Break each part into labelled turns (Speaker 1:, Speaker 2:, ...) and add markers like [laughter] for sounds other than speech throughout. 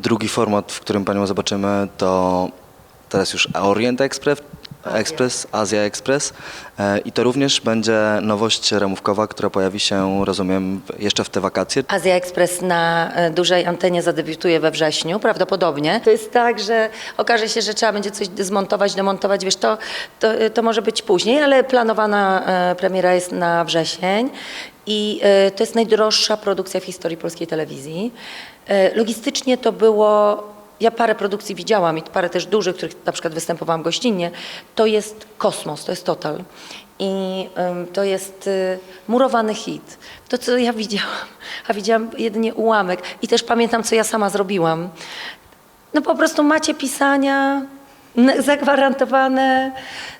Speaker 1: Drugi format, w którym Panią zobaczymy, to teraz już Orient Express, Express Azja Express e, i to również będzie nowość ramówkowa, która pojawi się, rozumiem, w- jeszcze w te wakacje.
Speaker 2: Azja Express na e, dużej antenie zadebiutuje we wrześniu, prawdopodobnie. To jest tak, że okaże się, że trzeba będzie coś zmontować, demontować, wiesz, to, to, to może być później, ale planowana e, premiera jest na wrzesień i e, to jest najdroższa produkcja w historii polskiej telewizji. E, Logistycznie to było ja parę produkcji widziałam i parę też dużych, których na przykład występowałam gościnnie. To jest kosmos, to jest total. I to jest y, murowany hit. To, co ja [laughs] widziałam, a widziałam jedynie ułamek. I też pamiętam, co ja sama zrobiłam. No po prostu macie pisania zagwarantowane,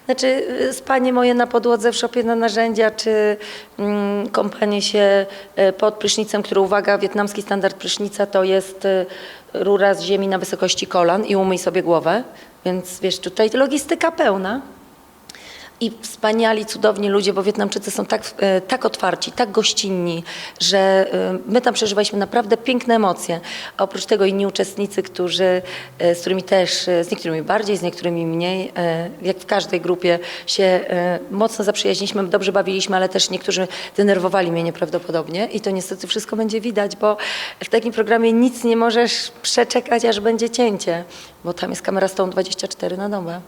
Speaker 2: znaczy y, spanie moje na podłodze w szopie na narzędzia, czy mm, kąpanie się y, pod prysznicem, który uwaga, wietnamski standard prysznica to jest y, rura z ziemi na wysokości kolan i umyj sobie głowę, więc wiesz, tutaj logistyka pełna. I wspaniali, cudowni ludzie, bo Wietnamczycy są tak, e, tak otwarci, tak gościnni, że e, my tam przeżywaliśmy naprawdę piękne emocje. A oprócz tego inni uczestnicy, którzy, e, z którymi też, z niektórymi bardziej, z niektórymi mniej, jak w każdej grupie się mocno zaprzyjaźniliśmy, dobrze bawiliśmy, ale też niektórzy denerwowali mnie nieprawdopodobnie i to niestety wszystko będzie widać, bo w takim programie nic nie możesz przeczekać, aż będzie cięcie, bo tam jest kamera Stone 24 na dobę.